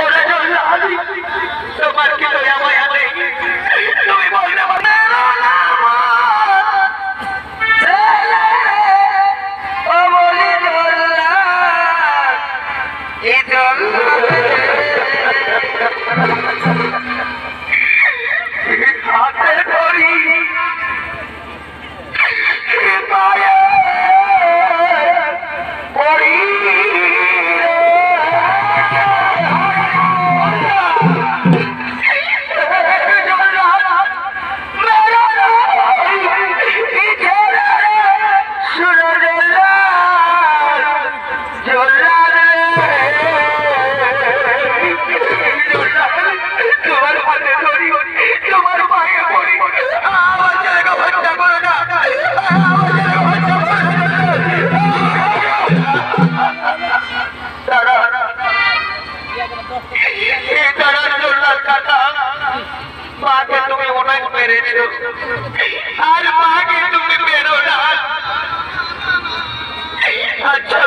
ওরে জল্লাদ, তোমার কি মেরেছো আর মাকে তুমি মেরো না। আচ্ছা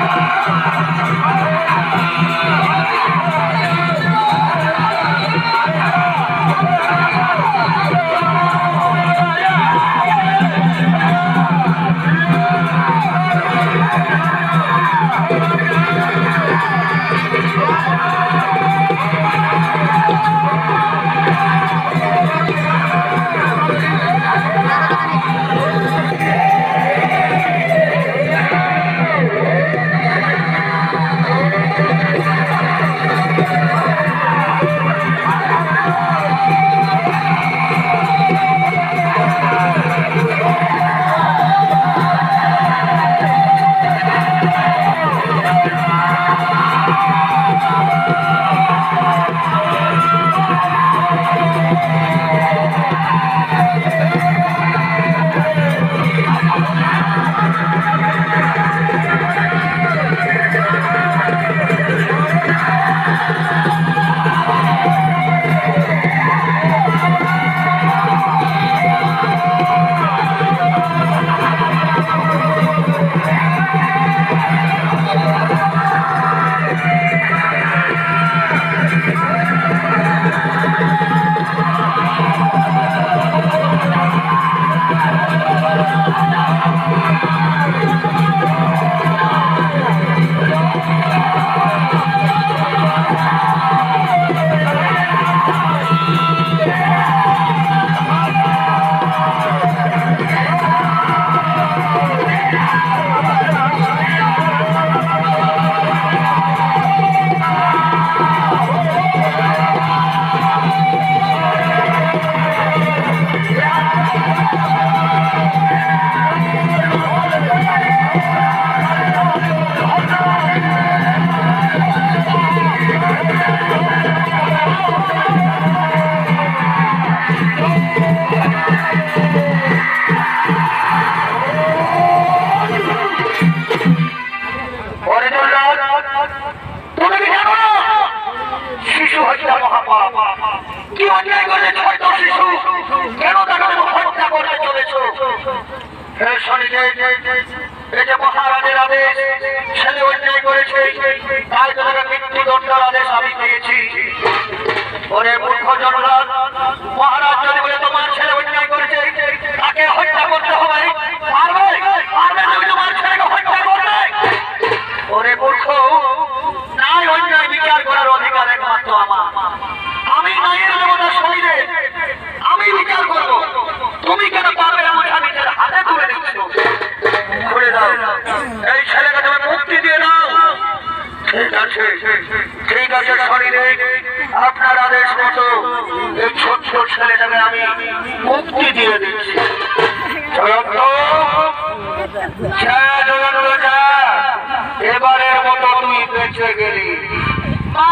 Thank you. মহাপাপ। কি অন্যায় ছোট্ট শিশু? কেন হত্যা করতে চলেছ? হে শনিদেব যে মহারাজের আদেশ ছেলে অন্যায় করেছে, তাই তোমাকে মৃত্যুদণ্ডের আদেশ আমি পেয়েছি ওরে মূর্খ জনরা মহারাজ যদি বলে তোমার ছেলে অন্যায় করেছে, তাকে হত্যা করতে হবে। পারবে? পারবে তুমি তোমার ছেলেকে ওরে মূর্খ এই ছেলেকে তুমি মুক্তি দিয়ে দাও। ঠিক আছে শরীরে আপনার আদেশ মতো এই ছোট্ট ছেলেটাকে আমি মুক্তি দিয়ে দিচ্ছি। এবারের মতো তুই বেঁচে গেলি। মা!